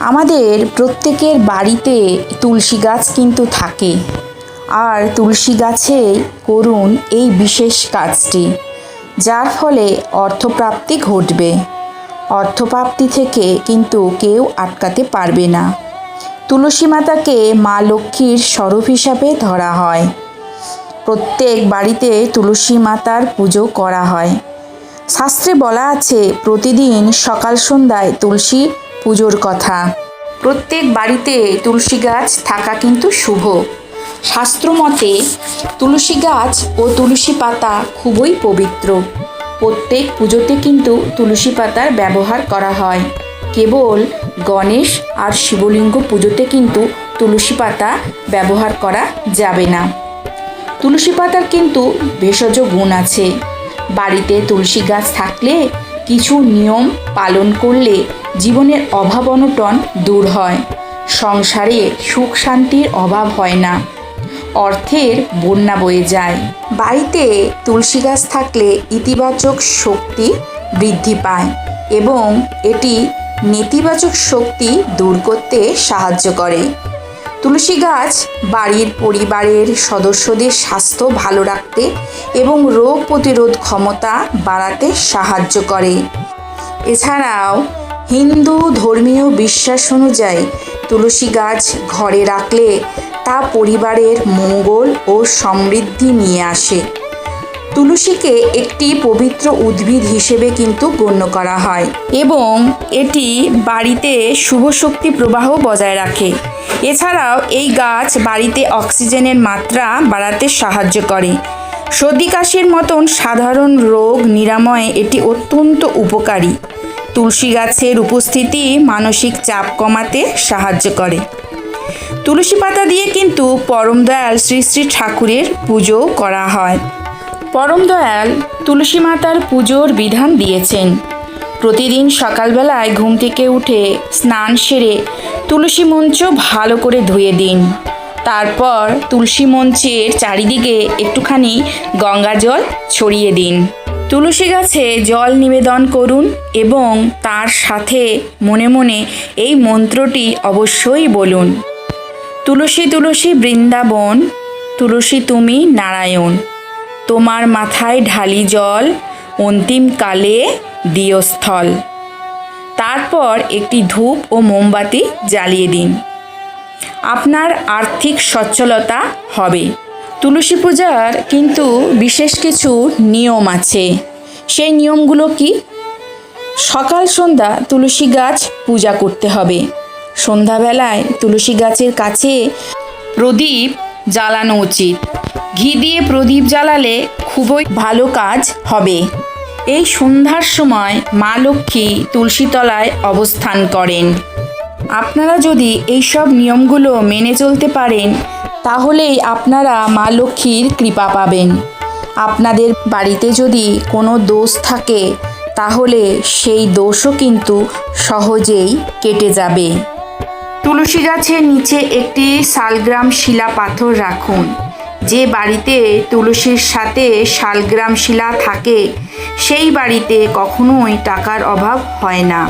আমাদের প্রত্যেকের বাড়িতে তুলসী গাছ কিন্তু থাকে। আর তুলসী গাছে করুন এই বিশেষ কাজটি, যার ফলে অর্থপ্রাপ্তি ঘটবে। অর্থপ্রাপ্তি থেকে কিন্তু কেউ আটকাতে পারবে না। তুলসী মাতাকে মা লক্ষ্মীর স্বরূপ হিসাবে ধরা হয়। প্রত্যেক বাড়িতে তুলসী মাতার পুজো করা হয়। শাস্ত্রে বলা আছে, প্রতিদিন সকাল সন্ধ্যায় তুলসী পুজোর কথা। প্রত্যেক বাড়িতে তুলসী গাছ থাকা কিন্তু শুভ। শাস্ত্রমতে তুলসী গাছ ও তুলসী পাতা খুবই পবিত্র। প্রত্যেক পুজোতে কিন্তু তুলসী পাতার ব্যবহার করা হয়। কেবল গণেশ আর শিবলিঙ্গ পুজোতে কিন্তু তুলসী পাতা ব্যবহার করা যাবে না। তুলসী পাতার কিন্তু ভেষজ গুণ আছে। বাড়িতে তুলসী গাছ থাকলে কিছু নিয়ম পালন করলে জীবনের অভাব অনটন দূর হয়। সংসারে সুখ শান্তির অভাব হয় না। অর্থের বন্যা বয়ে যায়। বাড়িতে তুলসী গাছ থাকলে ইতিবাচক শক্তি বৃদ্ধি পায় এবং এটি নেতিবাচক শক্তি দূর করতে সাহায্য করে। তুলসী গাছ বাড়ির পরিবারের সদস্যদের স্বাস্থ্য ভালো রাখতে এবং রোগ প্রতিরোধ ক্ষমতা বাড়াতে সাহায্য করে। এছাড়াও হিন্দু ধর্মীয় বিশ্বাস অনুযায়ী তুলসী গাছ ঘরে রাখলে তা পরিবারের মঙ্গল ও সমৃদ্ধি নিয়ে আসে। তুলসীকে একটি পবিত্র উদ্ভিদ হিসেবে কিন্তু গণ্য করা হয় এবং এটি বাড়িতে শুভ শক্তি প্রবাহ বজায় রাখে। এছাড়াও এই গাছ বাড়িতে অক্সিজেনের মাত্রা বাড়াতে সাহায্য করে। সর্দি কাশির মতন সাধারণ রোগ নিরাময়ে এটি অত্যন্ত উপকারী। তুলসী গাছের উপস্থিতি মানসিক চাপ কমাতে সাহায্য করে। তুলসী পাতা দিয়ে কিন্তু পরম দয়াল শ্রী শ্রী ঠাকুরের পুজো করা হয়। পরম দয়াল তুলসী মাতার পুজোর বিধান দিয়েছেন। প্রতিদিন সকালবেলায় ঘুম থেকে উঠে স্নান সেরে তুলসী মঞ্চ ভালো করে ধুয়ে দিন। তারপর তুলসী মঞ্চের চারিদিকে একটুখানি গঙ্গা জল ছড়িয়ে দিন। তুলসী গাছে জল নিবেদন করুন এবং তার সাথে মনে মনে এই মন্ত্রটি অবশ্যই বলুন। তুলসী তুলসী বৃন্দাবন, তুলসী তুমি নারায়ণ। তোমার মাথায় ঢালি জল অন্তিমকালে দিয়স্থল তারপর একটি ধূপ ও মোমবাতি জ্বালিয়ে দিন। আপনার আর্থিক সচ্ছলতা হবে। তুলসী পূজার কিন্তু বিশেষ কিছু নিয়ম আছে। সেই নিয়মগুলো কি? সকাল, সন্ধ্যা তুলসী গাছ পূজা করতে হবে। সন্ধ্যাবেলায় তুলসী গাছের কাছে প্রদীপ জ্বালানো উচিত। ঘি দিয়ে প্রদীপ জ্বালালে খুবই ভালো কাজ হবে। এই সন্ধ্যার সময় মা লক্ষ্মী তুলসীতলায় অবস্থান করেন। আপনারা যদি এইসব নিয়মগুলো মেনে চলতে পারেন, তাহলেই আপনারা মা লক্ষ্মীর কৃপা পাবেন। আপনাদের বাড়িতে যদি কোনো দোষ থাকে, তাহলে সেই দোষও কিন্তু সহজেই কেটে যাবে। তুলসী গাছের নিচে একটি শালগ্রাম শিলা পাথর রাখুন। যে বাড়িতে তুলসীর সাথে শালগ্রাম শিলা থাকে সেই বাড়িতে কখনোই টাকার অভাব হয় না।